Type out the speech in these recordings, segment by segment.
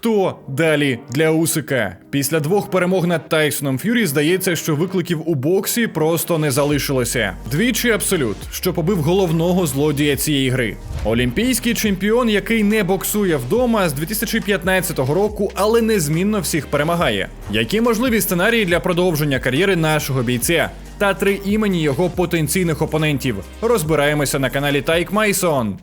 Хто далі для Усика? Після двох перемог над Тайсоном Ф'юрі здається, що викликів у боксі просто не залишилося. Двічі абсолют, що побив головного злодія цієї гри. Олімпійський чемпіон, який не боксує вдома з 2015 року, але незмінно всіх перемагає. Які можливі сценарії для продовження кар'єри нашого бійця? Та три імені його потенційних опонентів. Розбираємося на каналі Тайк Майсон.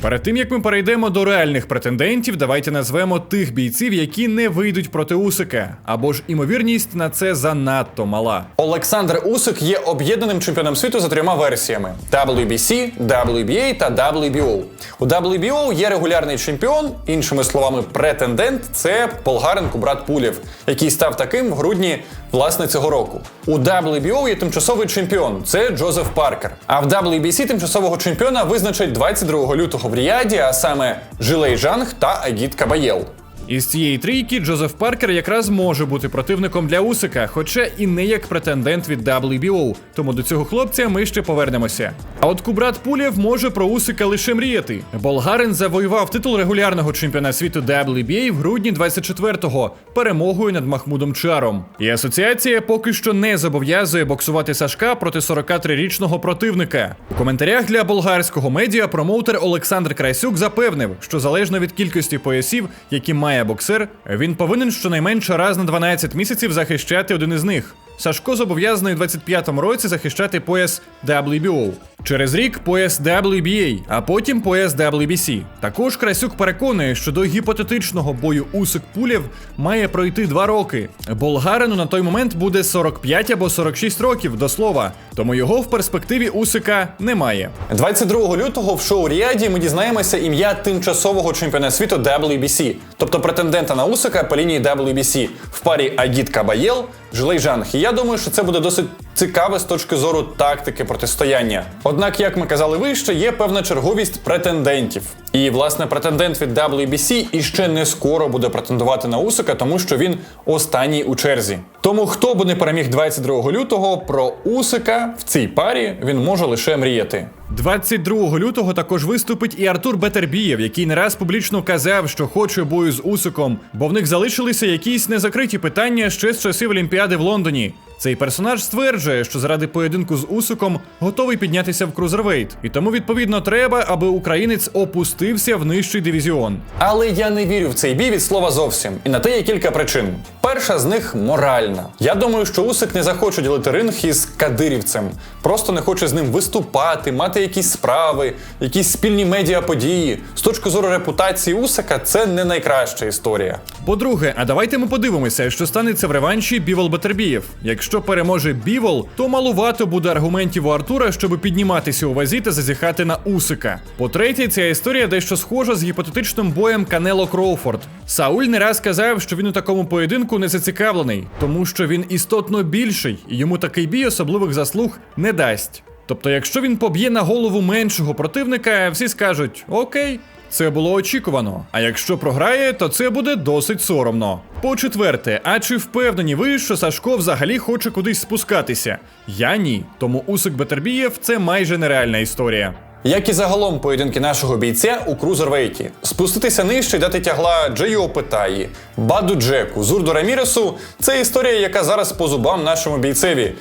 Перед тим як ми перейдемо до реальних претендентів, давайте назвемо тих бійців, які не вийдуть проти Усика, або ж імовірність на це занадто мала. Олександр Усик є об'єднаним чемпіоном світу за трьома версіями: WBC, WBA та WBO. У WBO є регулярний чемпіон, іншими словами, претендент це болгарин Кубрат Пулєв, який став таким в грудні власне цього року. У WBO є тимчасовий чемпіон, це Джозеф Паркер. А в WBC тимчасового чемпіона визначать 22 лютого в Ріаді, а саме Жилей Жанг та Агіт Кабаєл. Із цієї трійки Джозеф Паркер якраз може бути противником для Усика, хоча і не як претендент від WBO, тому до цього хлопця ми ще повернемося. А от Кубрат Пулєв може про Усика лише мріяти. Болгарин завоював титул регулярного чемпіона світу WBA в грудні 24-го перемогою над Махмудом Чаром. І асоціація поки що не зобов'язує боксувати Сашка проти 43-річного противника. У коментарях для болгарського медіа промоутер Олександр Красюк запевнив, що залежно від кількості поясів, які має боксер, він повинен щонайменше раз на 12 місяців захищати один із них. Сашко зобов'язаний у 25-му році захищати пояс WBO. Через рік пояс WBA, а потім пояс WBC. Також Красюк переконує, що до гіпотетичного бою Усик Пулєв має пройти два роки. Болгарину на той момент буде 45 або 46 років до слова, тому його в перспективі Усика немає. 22 лютого в шоу Ріаді ми дізнаємося ім'я тимчасового чемпіона світу WBC, тобто претендента на Усика по лінії WBC в парі Агіт Кабаєл, Жилей Жанг. Думаю, що це буде досить цікаве з точки зору тактики протистояння. Однак, як ми казали вище, є певна черговість претендентів. І власне претендент від WBC іще не скоро буде претендувати на Усика, тому що він останній у черзі. Тому хто би не переміг 22 лютого про Усика в цій парі він може лише мріяти. 22 лютого також виступить і Артур Бетербієв, який не раз публічно казав, що хоче бою з Усиком, бо в них залишилися якісь незакриті питання ще з часів Олімпіади в Лондоні. Цей персонаж стверджує, що заради поєдинку з Усиком готовий піднятися в крузервейт, і тому відповідно треба, аби українець опустився в нижчий дивізіон. Але я не вірю в цей бій від слова зовсім. І на те є кілька причин. Перша з них моральна. Я думаю, що Усик не захоче ділити ринг із кадирівцем. Просто не хоче з ним виступати, мати якісь справи, якісь спільні медіаподії. З точки зору репутації Усика, це не найкраща історія. По-друге, а давайте ми подивимося, що станеться в реванші Бівол Бетербієв. Якщо переможе Бівол, то малувато буде аргументів у Артура, щоб підніматися у вазі та зазіхати на Усика. По-третє, ця історія дещо схожа з гіпотетичним боєм Канело Кроуфорд. Сауль не раз казав, що він у такому поєдинку не зацікавлений, тому що він істотно більший, і йому такий бій особливих заслуг не дасть. Тобто, якщо він поб'є на голову меншого противника, всі скажуть окей. Це було очікувано. А якщо програє, то це буде досить соромно. По четверте, а чи впевнені ви, що Сашко взагалі хоче кудись спускатися? Я ні. Тому Усик Бетербієв це майже нереальна історія. Як і загалом поєдинки нашого бійця у крузервейті. Спуститися нижче і дати тягла Джею Опитаї, Баду Джеку, Зурду Раміресу це історія, яка зараз по зубам нашому бійцеві.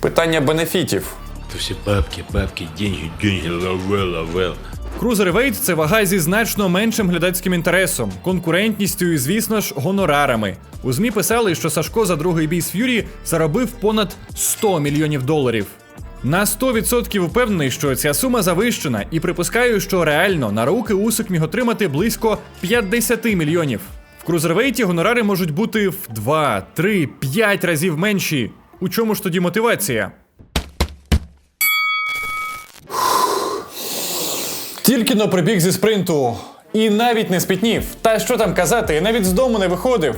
Питання бенефітів. Это все бабки, бабки, деньги, деньги, лавел, лавел. Крузервейт це вага зі значно меншим глядацьким інтересом, конкурентністю і, звісно ж, гонорарами. У ЗМІ писали, що Сашко за другий бій з Ф'юрі заробив понад 100 мільйонів доларів. На 100% впевнений, що ця сума завищена, і припускаю, що реально на руки Усик міг отримати близько 50 мільйонів. В крузервейті гонорари можуть бути в 2, 3, 5 разів менші. У чому ж тоді мотивація? Тільки но прибіг зі спринту. І навіть не спітнів. Та що там казати, навіть з дому не виходив.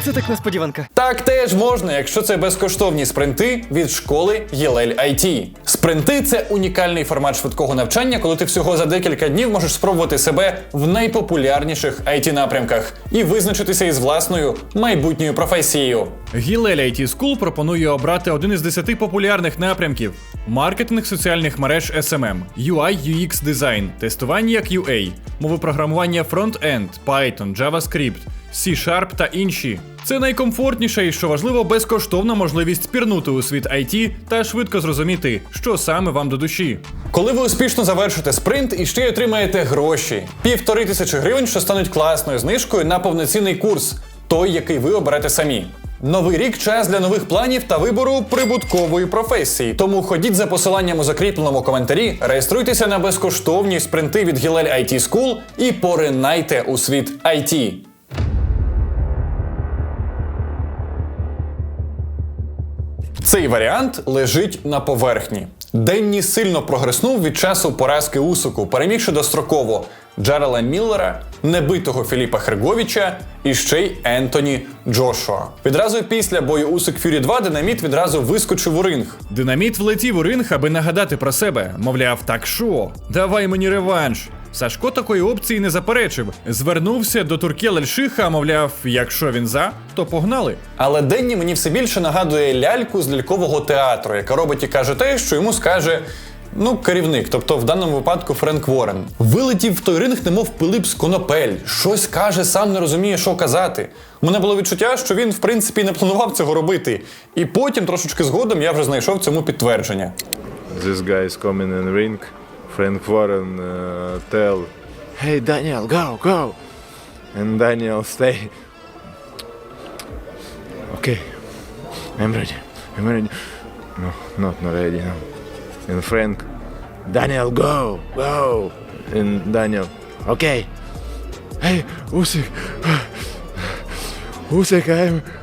Оце так несподіванка. Так теж можна, якщо це безкоштовні спринти від школи Єлель IT. Спринти це унікальний формат швидкого навчання, коли ти всього за декілька днів можеш спробувати себе в найпопулярніших it напрямках і визначитися із власною майбутньою професією. Гілель IT School пропонує обрати один із десяти популярних напрямків: маркетинг соціальних мереж SMM, UI UX дизайн, тестування як UA, мови програмування Front-End, Python, JavaScript, C-Sharp та інші. Це найкомфортніша і, що важливо, безкоштовна можливість спірнути у світ IT та швидко зрозуміти, що саме вам до душі. Коли ви успішно завершите спринт і ще й отримаєте гроші, півтори тисячі гривень, що стануть класною знижкою на повноцінний курс, той, який ви оберете самі. Новий рік час для нових планів та вибору прибуткової професії. Тому ходіть за посиланням у закріпленому коментарі, реєструйтеся на безкоштовні спринти від Гілель IT School і поринайте у світ IT. Цей варіант лежить на поверхні. Денні сильно прогреснув від часу поразки Усуку, перемігши достроково Джерела Міллера, небитого Філіпа Херговіча і ще й Ентоні Джошуа. Відразу після бою Усик Фюрі 2 динаміт відразу вискочив у ринг. Динаміт влетів у ринг, аби нагадати про себе. Мовляв, так що? Давай мені реванш. Сашко такої опції не заперечив. Звернувся до Туркєл Ельшиха, мовляв, якщо він за, то погнали. Але Денні мені все більше нагадує ляльку з лялькового театру, яка робить і каже те, що йому скаже. Ну, керівник, тобто в даному випадку Френк Ворен. Вилетів в той ринг, немов Пилип з конопель. Щось каже, сам не розуміє, що казати. У мене було відчуття, що він, в принципі, не планував цього робити. І потім, трошечки згодом, я вже знайшов цьому підтвердження. this guy is coming in ring. Frank Warren uh, tell, "Hey Daniel, go, go," and Daniel stay. Okay, I'm ready. I'm ready. No, not not ready now. And Frank, Daniel, go, go. And Daniel, okay. Hey, Usyk, Usyk, I'm.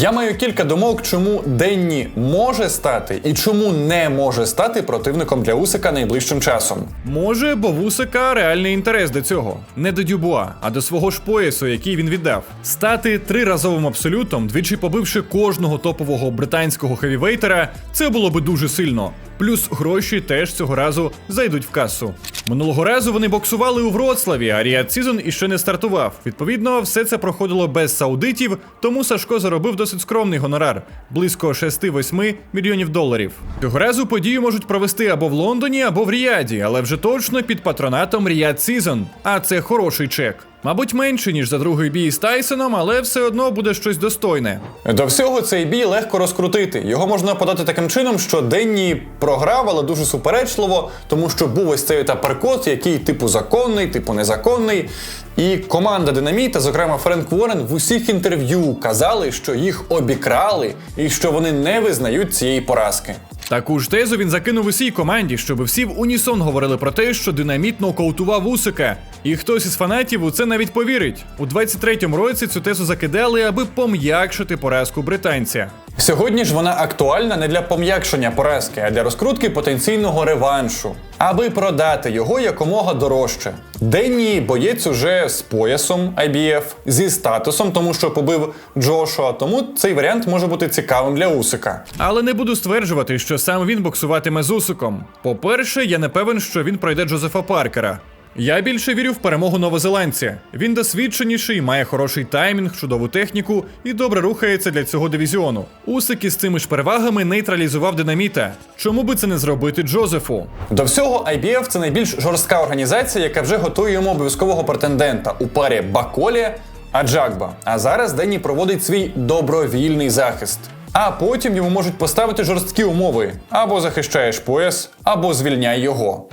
Я маю кілька думок, чому Денні може стати і чому не може стати противником для Усика найближчим часом. Може, бо в Усика реальний інтерес до цього. Не до Дюбуа, а до свого ж поясу, який він віддав. Стати триразовим абсолютом, двічі побивши кожного топового британського хевівейтера, це було би дуже сильно. Плюс гроші теж цього разу зайдуть в касу. Минулого разу вони боксували у Вроцлаві, а Ріад Сізон іще не стартував. Відповідно, все це проходило без саудитів, тому Сашко заробив досить скромний гонорар близько 6-8 мільйонів доларів. Цього разу подію можуть провести або в Лондоні, або в Ріаді, але вже точно під патронатом Ріад Сізон. А це хороший чек. Мабуть, менше, ніж за другий бій з Тайсоном, але все одно буде щось достойне. До всього цей бій легко розкрутити. Його можна подати таким чином, що Денні програв, але дуже суперечливо, тому що був ось цей таперкот, який типу законний, типу незаконний. І команда Динаміта, зокрема Френк Уоррен, в усіх інтерв'ю казали, що їх обікрали і що вони не визнають цієї поразки. Таку ж тезу він закинув усій команді, щоб всі в унісон говорили про те, що динаміт нокаутував Усика. І хтось із фанатів у це навіть повірить. У 23-му році цю тезу закидали, аби пом'якшити поразку британця. Сьогодні ж вона актуальна не для пом'якшення поразки, а для розкрутки потенційного реваншу, аби продати його якомога дорожче. Денні боєць уже з поясом IBF, зі статусом, тому що побив Джошуа, тому цей варіант може бути цікавим для Усика. Але не буду стверджувати, що сам він боксуватиме з Усиком. По-перше, я не певен, що він пройде Джозефа Паркера. Я більше вірю в перемогу новозеландця. Він досвідченіший, має хороший таймінг, чудову техніку і добре рухається для цього дивізіону. Усик із цими ж перевагами нейтралізував динаміта. Чому би це не зробити Джозефу? До всього IBF це найбільш жорстка організація, яка вже готує йому обов'язкового претендента у парі Баколі Аджакба. А зараз Денні проводить свій добровільний захист. А потім йому можуть поставити жорсткі умови: або захищаєш пояс, або звільняй його.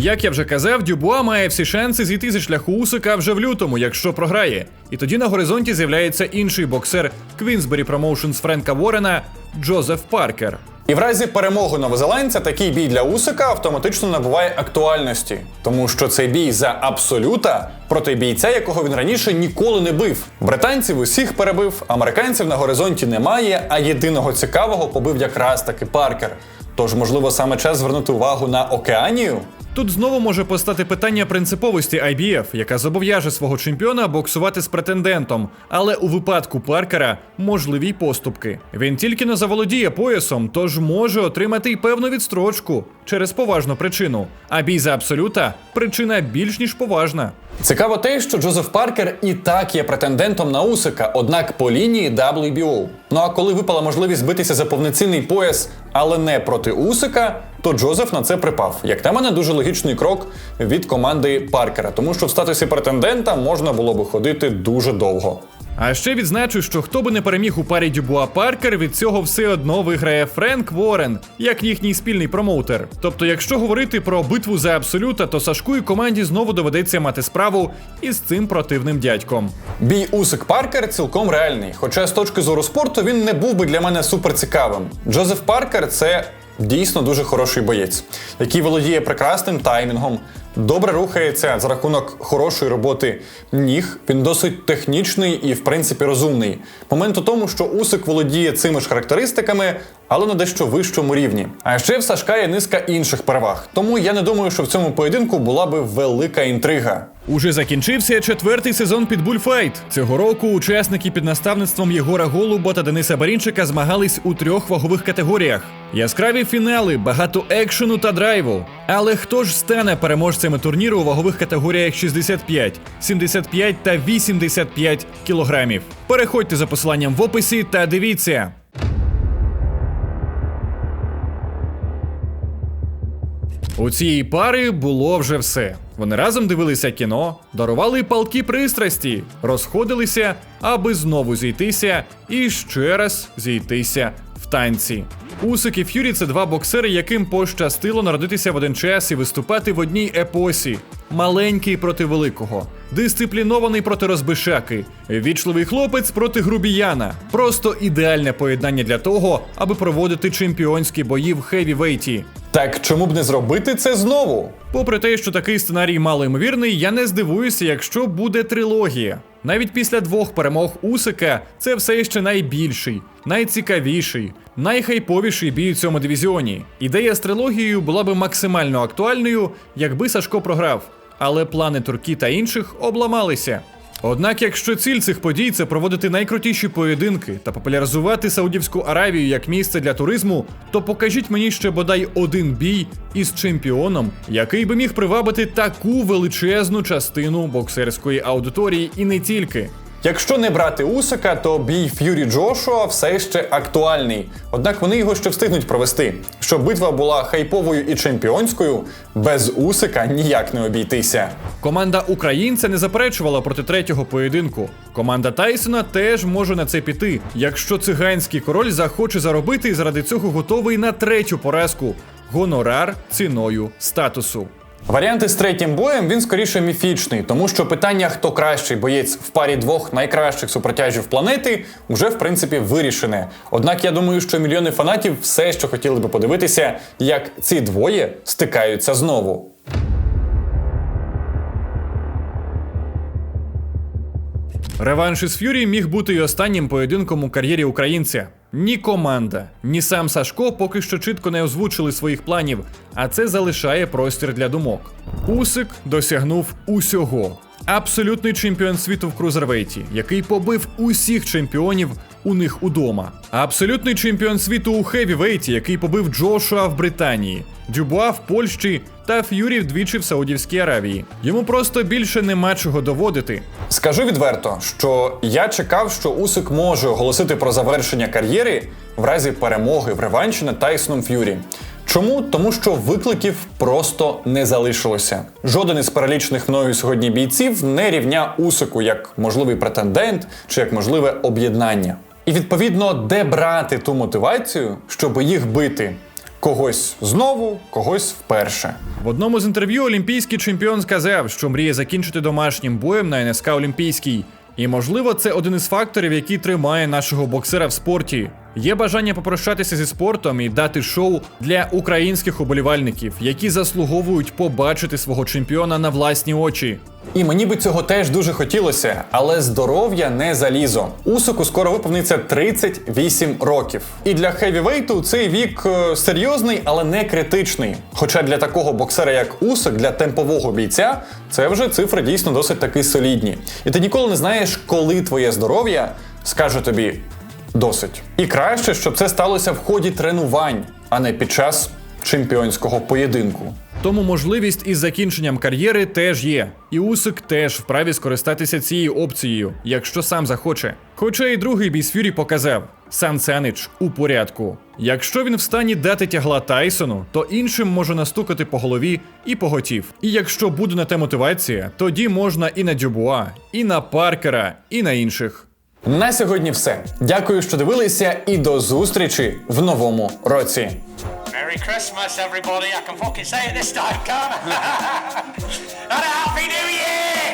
Як я вже казав, Дюбуа має всі шанси зійти зі шляху Усика вже в лютому, якщо програє. І тоді на горизонті з'являється інший боксер Квінсбері Промоушенс Френка Ворена Джозеф Паркер. І в разі перемоги новозеландця такий бій для Усика автоматично набуває актуальності, тому що це бій за абсолюта проти бійця, якого він раніше ніколи не бив. Британців усіх перебив, американців на горизонті немає, а єдиного цікавого побив якраз таки Паркер. Тож, можливо, саме час звернути увагу на Океанію. Тут знову може постати питання принциповості IBF, яка зобов'яже свого чемпіона боксувати з претендентом, але у випадку Паркера можливі поступки. Він тільки не заволодіє поясом, тож може отримати й певну відстрочку через поважну причину. А бій за абсолюта причина більш ніж поважна. Цікаво те, що Джозеф Паркер і так є претендентом на Усика, однак по лінії WBO. Ну а коли випала можливість битися за повноцінний пояс, але не проти Усика, то Джозеф на це припав. Як на мене, дуже логічний крок від команди Паркера, тому що в статусі претендента можна було би ходити дуже довго. А ще відзначу, що хто би не переміг у парі Дюбуа Паркер, від цього все одно виграє Френк Ворен, як їхній спільний промоутер. Тобто, якщо говорити про битву за абсолюта, то Сашку і команді знову доведеться мати справу із цим противним дядьком. Бій Усик Паркер цілком реальний, хоча з точки зору спорту він не був би для мене супер цікавим. Джозеф Паркер це дійсно дуже хороший боєць, який володіє прекрасним таймінгом, добре рухається за рахунок хорошої роботи ніг. Він досить технічний і, в принципі, розумний. Момент у тому, що Усик володіє цими ж характеристиками, але на дещо вищому рівні. А ще в Сашка є низка інших переваг. Тому я не думаю, що в цьому поєдинку була би велика інтрига. Уже закінчився четвертий сезон під Bullfight. Цього року учасники під наставництвом Єгора Голуба та Дениса Барінчика змагались у трьох вагових категоріях. Яскраві фінали, багато екшену та драйву. Але хто ж стане переможцями турніру у вагових категоріях 65, 75 та 85 кілограмів? Переходьте за посиланням в описі та дивіться. У цієї пари було вже все. Вони разом дивилися кіно, дарували палки пристрасті, розходилися, аби знову зійтися і ще раз зійтися в танці. Усик і Ф'юрі це два боксери, яким пощастило народитися в один час і виступати в одній епосі. Маленький проти великого, дисциплінований проти розбишаки, вічливий хлопець проти грубіяна. Просто ідеальне поєднання для того, аби проводити чемпіонські бої в хевівейті. Так чому б не зробити це знову? Попри те, що такий сценарій малоймовірний, я не здивуюся, якщо буде трилогія. Навіть після двох перемог Усика це все ще найбільший, найцікавіший, найхайповіший бій у цьому дивізіоні. Ідея з трилогією була би максимально актуальною, якби Сашко програв, але плани туркі та інших обламалися. Однак, якщо ціль цих подій це проводити найкрутіші поєдинки та популяризувати Саудівську Аравію як місце для туризму, то покажіть мені ще бодай один бій із чемпіоном, який би міг привабити таку величезну частину боксерської аудиторії і не тільки. Якщо не брати Усика, то бій Ф'юрі Джошуа все ще актуальний. Однак вони його ще встигнуть провести. Щоб битва була хайповою і чемпіонською, без Усика ніяк не обійтися. Команда українця не заперечувала проти третього поєдинку. Команда Тайсона теж може на це піти, якщо циганський король захоче заробити заради цього готовий на третю поразку гонорар ціною статусу. Варіанти з третім боєм він скоріше міфічний, тому що питання, хто кращий боєць в парі двох найкращих супротяжів планети, вже в принципі вирішене. Однак я думаю, що мільйони фанатів все, що хотіли би подивитися, як ці двоє стикаються знову. Реванш із Ф'юрі міг бути і останнім поєдинком у кар'єрі українця. Ні команда, ні сам Сашко поки що чітко не озвучили своїх планів, а це залишає простір для думок. Усик досягнув усього. Абсолютний чемпіон світу в крузервейті, який побив усіх чемпіонів у них удома. Абсолютний чемпіон світу у хевівейті, який побив Джошуа в Британії, Дюбуа в Польщі та Ф'юрі вдвічі в Саудівській Аравії. Йому просто більше нема чого доводити. Скажу відверто, що я чекав, що Усик може оголосити про завершення кар'єри в разі перемоги в реванші над Тайсоном Ф'юрі. Чому? Тому що викликів просто не залишилося. Жоден із перелічених мною сьогодні бійців не рівня Усику як можливий претендент чи як можливе об'єднання. І відповідно, де брати ту мотивацію, щоб їх бити? Когось знову, когось вперше. В одному з інтерв'ю олімпійський чемпіон сказав, що мріє закінчити домашнім боєм на НСК Олімпійський. І можливо, це один із факторів, який тримає нашого боксера в спорті. Є бажання попрощатися зі спортом і дати шоу для українських уболівальників, які заслуговують побачити свого чемпіона на власні очі. І мені би цього теж дуже хотілося, але здоров'я не залізо. Усику скоро виповниться 38 років. І для хевівейту цей вік е, серйозний, але не критичний. Хоча для такого боксера, як Усик, для темпового бійця, це вже цифри дійсно досить таки солідні. І ти ніколи не знаєш, коли твоє здоров'я скаже тобі досить. І краще, щоб це сталося в ході тренувань, а не під час чемпіонського поєдинку. Тому можливість із закінченням кар'єри теж є. І Усик теж вправі скористатися цією опцією, якщо сам захоче. Хоча і другий бій з Фюрі показав, Сан Санич у порядку. Якщо він в стані дати тягла Тайсону, то іншим може настукати по голові і поготів. І якщо буде на те мотивація, тоді можна і на Дюбуа, і на Паркера, і на інших. На сьогодні все. Дякую, що дивилися, і до зустрічі в новому році. Merry Christmas, everybody. I can fucking say it this time, can't I? and a Happy New Year!